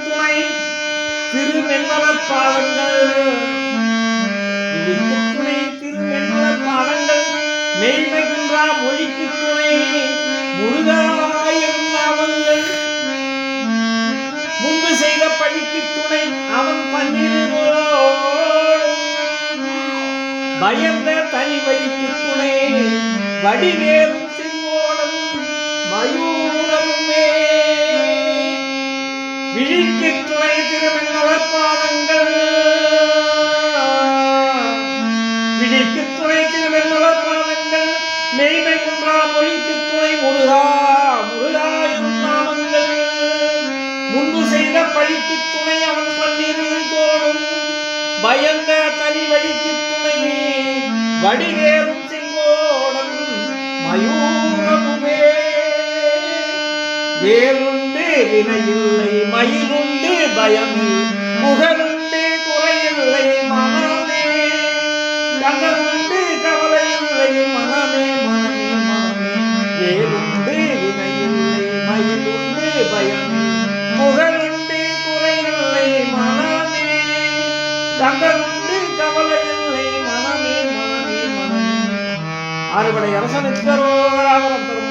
துணை திருவெண்மலர் பாதங்கள் துணை மொழிக்கு துணை முருகாயிரம் முன்பு செய்த பழிக்கு துணை அவன் பன்னிருவோடும் பயந்த தனி வழிக்கு துணை விழிக்கு துணை திருமணவர் பாதங்கள் விழிக்கு துணை திருமணவர் பாதங்கள் மெய்மை குன்றா மொழிக்கு துணை முருகா முருகா எனும் நாமங்கள் முன்பு செய்த பழிக்கு துணை அவன் பன்னிரு தோடும் பயந்த தனி வழிக்கு துணை வடிவேலும் செங்கோடம் மயூரமுமே வேலுண்டு வினையில்லை மயிலுண்டு பயமில் முகனுண்டு குறையில்லை மனமே. கதவுண்டு கவலையில்லை மனமே மனமே மனமே. வேலுண்டு வினையில்லை மயிலுண்டு பயமில் முகனுண்டு குறையில்லை மனமே. கதவுண்டு கவலையில்லை மனமே மனமே மனமே. ஆறுபடை அரசனுக்கு அரோகராவரம்